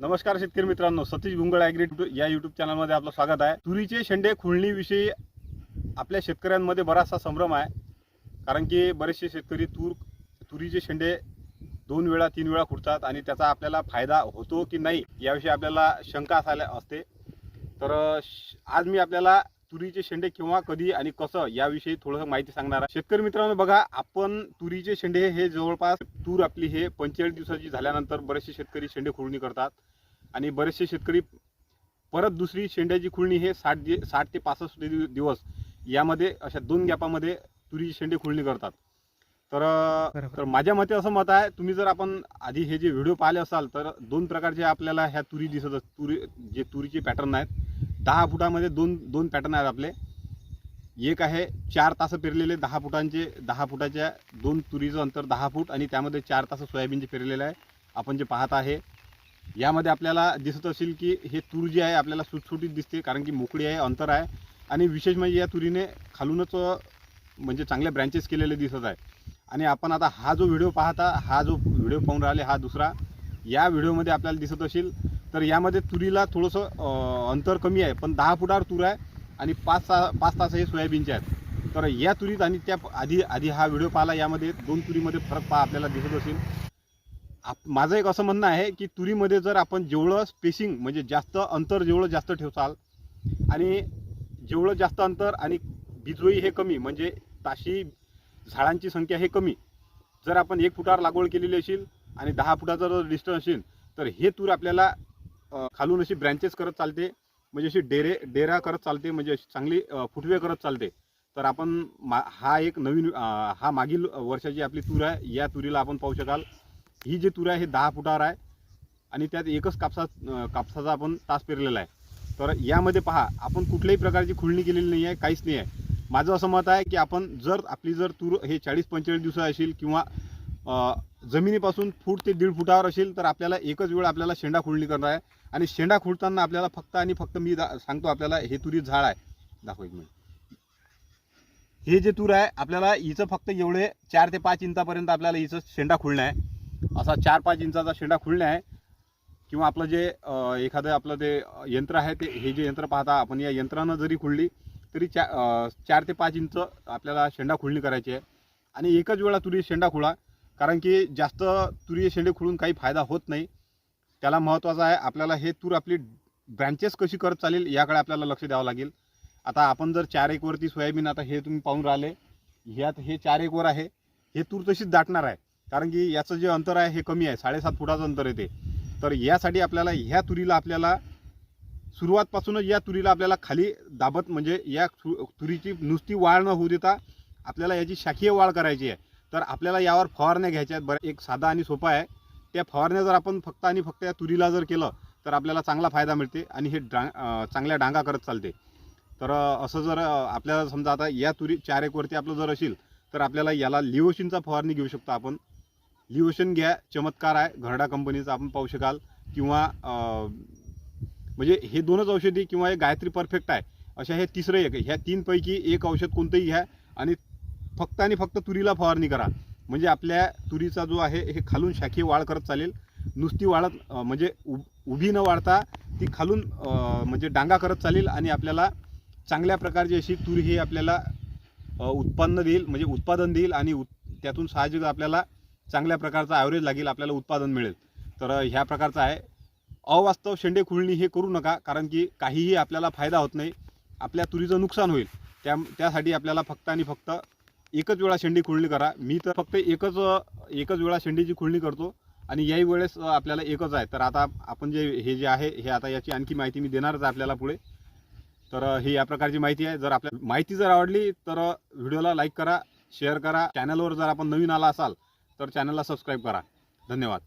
नमस्कार शेतकरी मित्रांनो सतीश गुंगळ ॲग्री या युट्यूब चॅनलमध्ये आपलं स्वागत आहे. तुरीचे शेंडे खुळणीविषयी आपल्या शेतकऱ्यांमध्ये बराचसा संभ्रम आहे. कारण की बरेचसे शेतकरी तूर तुरीचे शेंडे दोन वेळा तीन वेळा खुडतात आणि त्याचा आपल्याला फायदा होतो की नाही याविषयी आपल्याला शंका असायला असते. तर श- आज मी आपल्याला तुरीचे शेंडे केव्हा कधी आणि कसं याविषयी थोडंसं माहिती सांगणार आहे. शेतकरी मित्रांनो बघा आपण तुरीचे शेंडे हे जवळपास तूर आपली हे पंचेचाळीस दिवसाची झाल्यानंतर बरेचसे शेतकरी शेंडे खुळणी करतात. आणि बरेचसे शेतकरी परत दुसरी शेंड्याची खुळणी हे साठ दि साठ ते पासष्ट दिव- दिवस यामध्ये अशा दोन गॅपामध्ये तुरीची शेंडे खुळणी करतात. तर. तर माझ्या मते असं मत आहे तुम्ही जर आपण आधी हे जे व्हिडिओ पाहिले असाल तर दोन प्रकारचे आपल्याला ह्या तुरी दिसत तुरी जे तुरीचे पॅटर्न आहेत दहा फुटामध्ये दोन दोन पॅटर्न आहेत आपले. एक आहे चार तास पेरलेले दहा फुटांचे दहा फुटाच्या दोन तुरीचं अंतर दहा फूट आणि त्यामध्ये चार तास सोयाबीनचे पेरलेलं आहे. आपण जे पाहत आहे यामध्ये आपल्याला दिसत असेल की हे तूर जे आहे आपल्याला सुटसुटीत दिसते कारण की मोकळी आहे अंतर आहे आणि विशेष म्हणजे या तुरीने खालूनच म्हणजे चांगल्या ब्रँचेस केलेले दिसत आहे. आणि आपण आता हा जो व्हिडिओ पाहता हा जो व्हिडिओ पाहून राहिले हा दुसरा या व्हिडिओमध्ये आपल्याला दिसत असेल तर यामध्ये तुरीला थोडंसं अंतर कमी आहे पण दहा फुटावर तूर आहे आणि पाच सहा पाच तास हे सोयाबीनचे आहेत. तर या तुरीत आणि त्या आधी आधी हा व्हिडिओ पाहिला यामध्ये दोन तुरीमध्ये फरक पहा आपल्याला दिसत असेल. आप माझं एक असं म्हणणं आहे की तुरीमध्ये जर आपण जेवढं स्पेसिंग म्हणजे जास्त अंतर जेवढं जास्त ठेवसाल आणि जेवढं जास्त अंतर आणि बिजोई हे कमी म्हणजे ताशी झाडांची संख्या हे कमी जर आपण एक फुटावर लागवड केलेली असेल आणि दहा फुटाचा जर डिस्टन्स असेल तर हे तूर आपल्याला खालून अशी ब्रँचेस करत चालते. म्हणजे अशी डेरे डेरा करत चालते म्हणजे अशी चांगली फुटवे करत चालते. तर आपण मा हा एक नवीन हा मागील वर्षाची आपली तूर आहे. या तुरीला आपण पाहू शकाल. ही जी तूर आहे हे दहा फुटावर आहे. आणि त्यात एकच कापसा कापसाचा आपण तास पेरलेला आहे. तर यामध्ये पहा आपण कुठल्याही प्रकारची खुळणी केलेली नाही आहे काहीच नाही आहे. माझं असं मत आहे की आपण जर आपली जर तूर हे चाळीस पंचेचाळीस दिवसा असेल किंवा जमिनीपासून फूट ते दीड फुटावर असेल तर आपल्याला एकच वेळ आपल्याला शेंडा खुळणी करणार आहे. आणि शेंडा खुडताना आपल्याला फक्त आणि फक्त मी सांगतो आपल्याला हे तुरी झाड आहे. दाखव एक मिनिट. हे जे तूर आहे आपल्याला हिचं फक्त एवढे चार ते पाच इंचापर्यंत आपल्याला हिचं शेंडा खुळणं आहे. असा चार पाच इंचाचा शेंडा खुळणे आहे. किंवा आपलं जे एखादं आपलं ते यंत्र आहे ते हे जे यंत्र पाहता आपण या यंत्रानं जरी खुळली तरी चा चार ते पाच इंच आपल्याला शेंडा खुळणी करायची आहे. आणि एकच वेळा तुरी शेंडा खुळा कारण की जास्त तुरी शेंडे खुळून काही फायदा होत नाही. त्याला महत्त्वाचं आहे आपल्याला हे तूर आपली ब्रँचेस कशी करत चालेल याकडे आपल्याला लक्ष द्यावं लागेल. आता आपण जर चार एकवरती सोयाबीन आता हे तुम्ही पाहून राहिले ह्यात हे चार एकवर आहे हे तूर तशीच दाटणार आहे. कारण की याचं जे अंतर आहे हे कमी आहे साडेसात फुटाचं अंतर येते तर यासाठी आपल्याला ह्या तुरीला आपल्याला सुरुवातपासूनच या तुरीला आपल्याला खाली दाबत म्हणजे या तु- तुरीची नुसती वाढ न होऊ देता आपल्याला याची शाखीय वाढ करायची आहे. तर आपल्याला यावर फवारण्या घ्यायच्या आहेत. बरं एक साधा आणि सोपा आहे. त्या फवारण्या जर आपण फक्त आणि फक्त या तुरीला जर केलं तर आपल्याला चांगला फायदा मिळते आणि हे डां चांगल्या डांगा करत चालते. तर असं जर आपल्याला समजा आता या तुरी चार एकवरती आपलं जर असेल तर आपल्याला याला लिओशिनचा फवारणी घेऊ शकतो आपण. लिओशन घ्या चमत्कार आहे. घरडा कंपनीचा आपण पाहू शकाल. किंवा म्हणजे हे दोनच औषधी किंवा हे गायत्री परफेक्ट आहे. अशा हे तिसरं एक ह्या तीनपैकी एक औषध कोणतंही घ्या आणि फक्त आणि फक्त तुरीला फवारणी करा. म्हणजे आपल्या तुरीचा जो आहे हे खालून शाखी वाढ करत चालेल. नुसती वाढत म्हणजे उब उभी न वाढता ती खालून म्हणजे डांगा करत चालेल आणि आपल्याला चांगल्या प्रकारची अशी तूर ही आपल्याला उत्पन्न देईल म्हणजे उत्पादन देईल आणि उत त्यातून साहजिक आपल्याला चांगल्या प्रकारचा ॲव्हरेज लागेल आपल्याला उत्पादन मिळेल. तर ह्या प्रकारचं आहे. अवास्तव शेंडे खुळणी हे करू नका कारण की काहीही आपल्याला फायदा होत नाही. आपल्या तुरीचं नुकसान होईल. त्या त्यासाठी आपल्याला फक्त आणि फक्त एकच वेळा शेंडी खुळणी करा. मी तर फक्त एकच एकच वेळा शेंडीची खुळणी करतो आणि याही वेळेस आपल्याला एकच आहे. तर आता आपण जे हे जे आहे हे आता याची आणखी माहिती मी देणारच आहे आपल्याला पुढे. तर ही या प्रकारची माहिती आहे. जर आपल्या माहिती जर आवडली तर व्हिडिओला लाईक करा शेअर करा. चॅनलवर जर आपण नवीन आला असाल तर चॅनलला सबस्क्राईब करा. धन्यवाद.